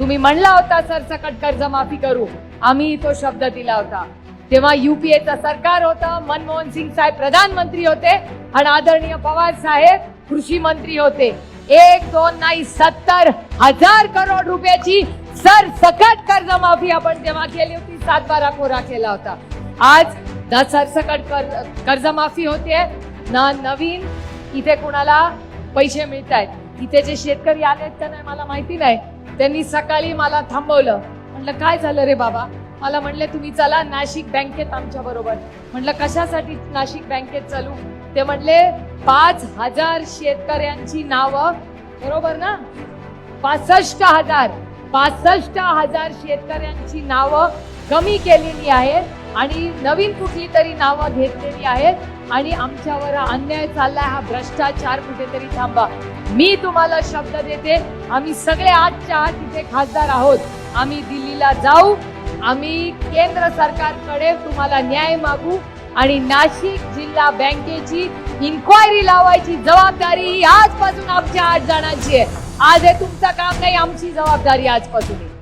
तुम्ही म्हणला होता सरसकट कर्जमाफी करू. आम्ही तो शब्द दिला होता. तेव्हा युपीएचं सरकार होतं मनमोहन सिंग साहेब प्रधानमंत्री होते आणि आदरणीय पवार साहेब कृषी मंत्री होते. एक दोन नाही सत्तर हजार करोड रुपयाची सरसकट कर्जमाफी आपण तेव्हा केली होती सातबारा कोरा केला होता. आज ना सरसकट कर, कर्जमाफी होते. ना नवीन इथे कुणाला पैसे मिळत आहेत इथे जे शेतकरी आले का नाही मला माहिती नाही. त्यांनी सकाळी मला थांबवलं. म्हटलं काय झालं रे बाबा? मला म्हणले तुम्ही चला नाशिक बँकेत आमच्या बरोबर. म्हटलं कशासाठी नाशिक बँकेत चालू? ते म्हणले पाच हजार शेतकऱ्यांची नावं. बरोबर ना? पासष्ट हजार. पासष्ट हजार शेतकऱ्यांची नावं कमी केलेली आहेत. आणि नवीन कुठली तरी नावं घेतलेली आहेत आणि आमच्यावर अन्याय चाललाय हा भ्रष्टाचार कुठेतरी थांबा. मी तुम्हाला शब्द देते आम्ही सगळे आजच्या आज तिथे खासदार आहोत. आम्ही दिल्लीला जाऊ आम्ही केंद्र सरकारकडे तुम्हाला न्याय मागू आणि नाशिक जिल्हा बँकेची इन्क्वायरी लावायची जबाबदारी ही आजपासून आमच्या आठ जणांची आहे. आज हे तुमचं काम नाही आमची जबाबदारी आजपासून आहे.